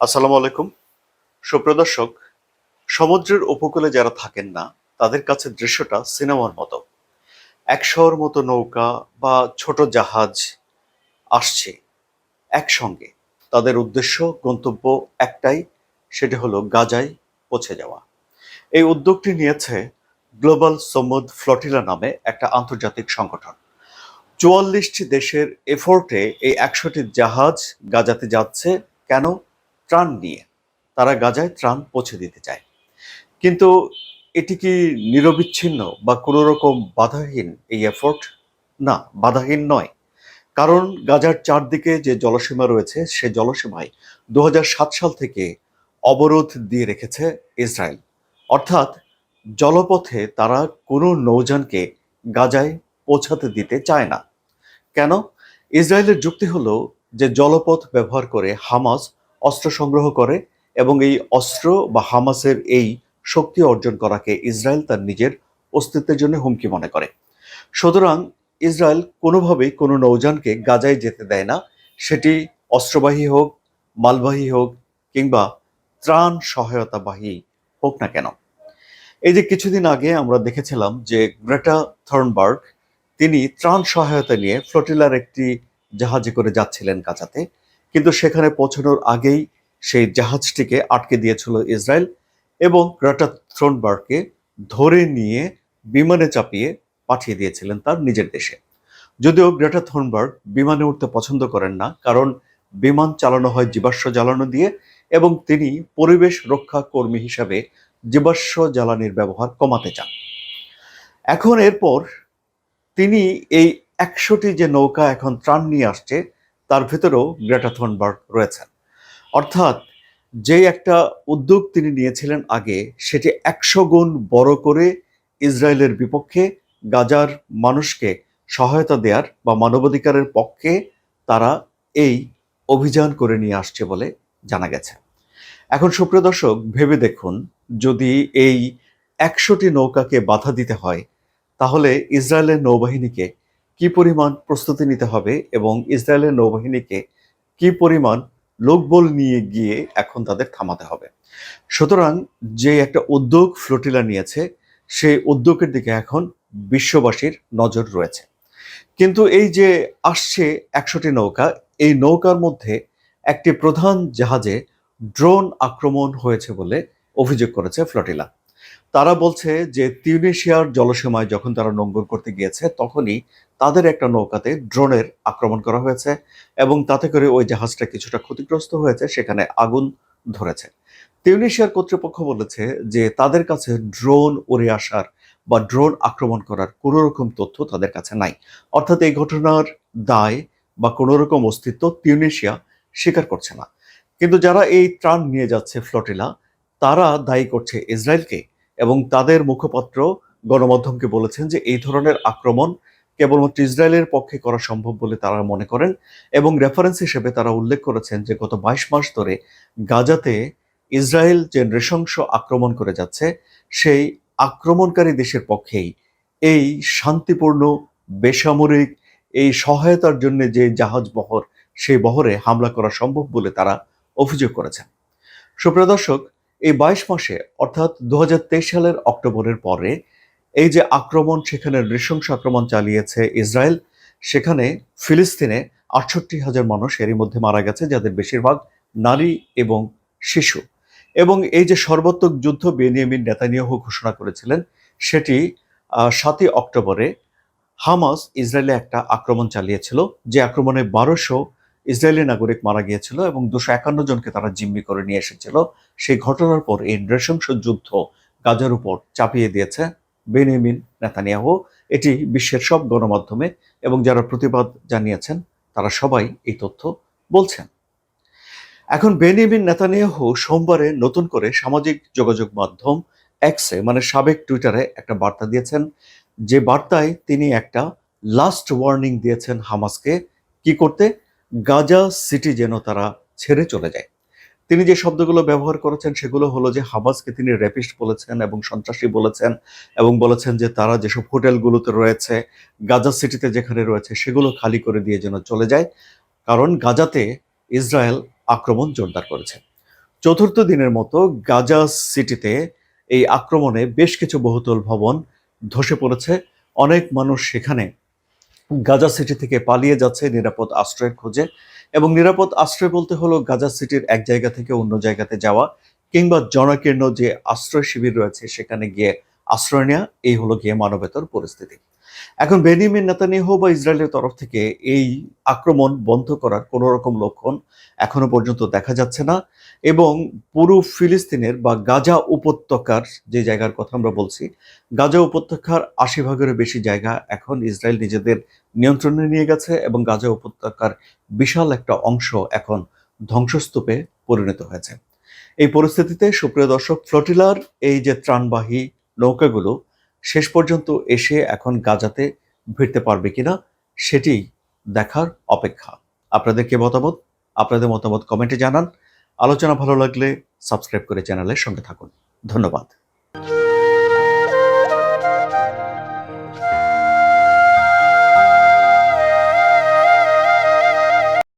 আসসালামু আলাইকুম। সুপ্রদর্শক সমুদ্রের উপকূলে যারা থাকেন না, তাদের কাছে দৃশ্যটা সিনেমার মতো। একশোর মতো নৌকা বা ছোট জাহাজ আসছে একসঙ্গে। তাদের উদ্দেশ্য, গন্তব্য একটাই, সেটি হলো গাজায় পৌঁছে যাওয়া। এই উদ্যোগটি নিয়েছে গ্লোবাল সমুদ ফ্লটিলা নামে একটা আন্তর্জাতিক সংগঠন। চুয়াল্লিশটি দেশের এফোর্টে এই একশোটি জাহাজ গাজাতে যাচ্ছে। কেন? ত্রাণ নিয়ে তারা গাজায় ত্রাণ পৌঁছে দিতে চায়। কিন্তু এটি কি নিরবিচ্ছিন্ন বা কোনো রকম বাধাহীন এই এফোর্ট না, বাধাহীন নয়। কারণ গাজার চারদিকে যে জলসীমা রয়েছে, সে জলসীমায় দু হাজার সাত সাল থেকে অবরোধ দিয়ে রেখেছে ইসরায়েল। অর্থাৎ জলপথে তারা কোনো নৌযানকে গাজায় পৌঁছাতে দিতে চায় না। কেন? ইসরায়েলের যুক্তি হলো যে জলপথ ব্যবহার করে হামাস অস্ত্র সংগ্রহ করে এবং এই অস্ত্র বা হামাসের এই শক্তি অর্জন করাকে ইসরায়েল তার নিজের অস্তিত্বের জন্য হুমকি মনে করে। সুতরাং ইসরায়েল কোনোভাবেই কোনো নৌযানকে গাজায় যেতে দেয় না। সেটি অস্ত্রবাহী হোক, মালবাহী হোক কিংবা ত্রাণ সহায়তাবাহী হোক না কেন। এই যে কিছুদিন আগে আমরা দেখেছিলাম যে গ্রেটা থর্নবার্গ, তিনি ত্রাণ সহায়তা নিয়ে ফ্লোটিলার একটি জাহাজে করে যাচ্ছিলেন গাজাতে। কিন্তু সেখানে পৌঁছানোর আগেই সেই জাহাজটিকে আটকে দিয়েছিল ইসরায়েল এবং গ্রেটা থ্রোনবার্গকে ধরে নিয়ে বিমানে চাপিয়ে পাঠিয়ে দিয়েছিলেন তার নিজের দেশে। যদিও গ্রেটা থর্নবার্গ বিমানে উঠতে পছন্দ করেন না, কারণ বিমান চালানো হয় জীবাশ্ম জ্বালানো দিয়ে এবং তিনি পরিবেশ রক্ষা কর্মী হিসাবে জীবাশ্ম জ্বালানির ব্যবহার কমাতে চান। এখন এরপর তিনি এই একশোটি যে নৌকা এখন ত্রাণ নিয়ে আসছে তার ভেতরেও গ্রেটা থর্নবার্গ রয়েছেন। অর্থাৎ যে একটা উদ্যোগ তিনি নিয়েছিলেন আগে, সেটি একশো গুণ বড় করে ইসরায়েলের বিপক্ষে গাজার মানুষকে সহায়তা দেওয়ার বা মানবাধিকারের পক্ষে তারা এই অভিযান করে নিয়ে আসছে বলে জানা গেছে। এখন সুপ্রিয় দর্শক, ভেবে দেখুন, যদি এই একশোটি নৌকাকে বাধা দিতে হয়, তাহলে ইসরায়েলের নৌবাহিনীকে কি পরিমাণ প্রস্তুতি নিতে হবে এবং ইসরায়েলের নৌবাহিনীকে কি পরিমাণ লোকবল নিয়ে গিয়ে এখন তাদের থামাতে হবে? সুতরাং যে একটা উদ্যোগ ফ্লোটিলা নিয়েছে, সেই উদ্যোগের দিকে এখন বিশ্ববাসীর নজর রয়েছে। কিন্তু এই যে আসছে একশোটি নৌকা, এই নৌকার মধ্যে একটি প্রধান জাহাজে ড্রোন আক্রমণ হয়েছে বলে অভিযোগ করেছে ফ্লোটিলা। তারা বলছে যে তিউনেশিয়ার জলসীমায় যখন তারা নোঙ্গর করতে গিয়েছে, তখনই তাদের একটা নৌকাতে ড্রোনের আক্রমণ করা হয়েছে এবং তাতে করে ওই জাহাজটা কিছুটা ক্ষতিগ্রস্ত হয়েছে, সেখানে আগুন ধরেছে। তিউনেশিয়ার কর্তৃপক্ষ বলেছে যে তাদের কাছে ড্রোন উড়ে আসার বা ড্রোন আক্রমণ করার কোনো রকম তথ্য তাদের কাছে নাই। অর্থাৎ এই ঘটনার দায় বা কোনো রকম অস্তিত্ব তিউনেশিয়া স্বীকার করছে না। কিন্তু যারা এই ত্রাণ নিয়ে যাচ্ছে ফ্লোটিলা, তারা দায়ী করছে ইসরায়েলকে এবং তাদের মুখপাত্র গণমাধ্যমকে বলেছেন যে এই ধরনের আক্রমণ কেবলমাত্র ইসরায়েলের পক্ষে করা সম্ভব বলে তারা মনে করেন এবং রেফারেন্স হিসেবে তারা উল্লেখ করেছেন যে গত বাইশ মাস ধরে গাজাতে ইসরায়েল যে নৃশংস আক্রমণ করে যাচ্ছে, সেই আক্রমণকারী দেশের পক্ষেই এই শান্তিপূর্ণ, বেসামরিক, এই সহায়তার জন্য যে জাহাজ বহর, সেই বহরে হামলা করা সম্ভব বলে তারা অভিযোগ করেছেন। সুপ্রিয় দর্শক এই বাইশ মাসে, অর্থাৎ দু হাজার তেইশ সালের অক্টোবরের পরে, এই যে আক্রমণ সেখানে নৃশংস আক্রমণ চালিয়েছে ইসরায়েল, সেখানে ফিলিস্তিনে আটষট্টি হাজার মানুষ এরই মধ্যে মারা গেছে, যাদের বেশিরভাগ নারী এবং শিশু। এবং এই যে সর্বাত্মক যুদ্ধ বেনিয়ামিন নেতানিয়াহু ঘোষণা করেছিলেন, সেটি সাতই অক্টোবরে হামাস ইসরায়েলে একটা আক্রমণ চালিয়েছিল, যে আক্রমণে বারোশো ইসরায়েলি নাগরিক মারা গিয়েছিল এবং দুশো একান্ন জনকে তারা জিম্মি করে নিয়ে এসেছিল। সেই ঘটনার পর এই নৃশংস যুদ্ধ গাজার উপর চাপিয়ে দিয়েছে বেনিয়ামিন নেতানিয়াহু। এটি বিশ্বের সব গণমাধ্যমে এবং যারা প্রতিবাদ জানিয়েছেন, তারা সবাই এই তথ্য বলছেন। এখন বেনিয়ামিন নেতানিয়াহু সোমবারে নতুন করে সামাজিক যোগাযোগ মাধ্যম এক্সে মানে সাবেক টুইটারে একটা বার্তা দিয়েছেন। যে বার্তায় তিনি একটা লাস্ট ওয়ার্নিং দিয়েছেন হামাসকে, কি করতে? গাজা সিটি যেন তারা ছেড়ে চলে যায়। তিনি যে শব্দগুলো ব্যবহার করেছেন সেগুলো হলো যে হামাসকে তিনি র্যাপিস্ট বলেছেন এবং সন্ত্রাসী বলেছেন এবং বলেছেন যে তারা যেসব হোটেলগুলোতে রয়েছে, গাজা সিটিতে যেখানে রয়েছে, সেগুলো খালি করে দিয়ে যেন চলে যায়। কারণ গাজাতে ইসরায়েল আক্রমণ জোরদার করেছে। চতুর্থ দিনের মতো গাজা সিটিতে এই আক্রমণে বেশ কিছু বহুতল ভবন ধসে পড়েছে। অনেক মানুষ সেখানে গাজা সিটি থেকে পালিয়ে যাচ্ছে নিরাপদ আশ্রয়ের খোঁজে এবং নিরাপদ আশ্রয় বলতে হলো গাজা সিটির এক জায়গা থেকে অন্য জায়গাতে যাওয়া কিংবা জনাকীর্ণ যে আশ্রয় শিবির রয়েছে সেখানে গিয়ে আশ্রয় নেওয়া। এই হলো গিয়ে মানবেতর পরিস্থিতি। এখন বেনিমিন নেতানিয়াহু বা ইসরায়েলের তরফ থেকে এই আক্রমণ বন্ধ করার কোনো রকম লক্ষণ এখনও পর্যন্ত দেখা যাচ্ছে না এবং পুরো ফিলিস্তিনের বা গাজা উপত্যকার যে জায়গার কথা আমরা বলছি, গাজা উপত্যকার আশি ভাগেরও বেশি জায়গা এখন ইসরায়েল নিজেদের নিয়ন্ত্রণে নিয়ে গেছে এবং গাজা উপত্যকার বিশাল একটা অংশ এখন ধ্বংসস্তূপে পরিণত হয়েছে। এই পরিস্থিতিতে সুপ্রিয় দর্শক, ফ্লোটিলার এই যে ত্রাণবাহী নৌকাগুলো শেষ পর্যন্ত এসে এখন গাজাতে ভিড়তে পারবে কিনা সেটি দেখার অপেক্ষা। আপনাদের কে মতামত? আপনাদের মতামত কমেন্টে জানান। আলোচনা ভালো লাগলে সাবস্ক্রাইব করে চ্যানেলের সঙ্গে থাকুন। ধন্যবাদ।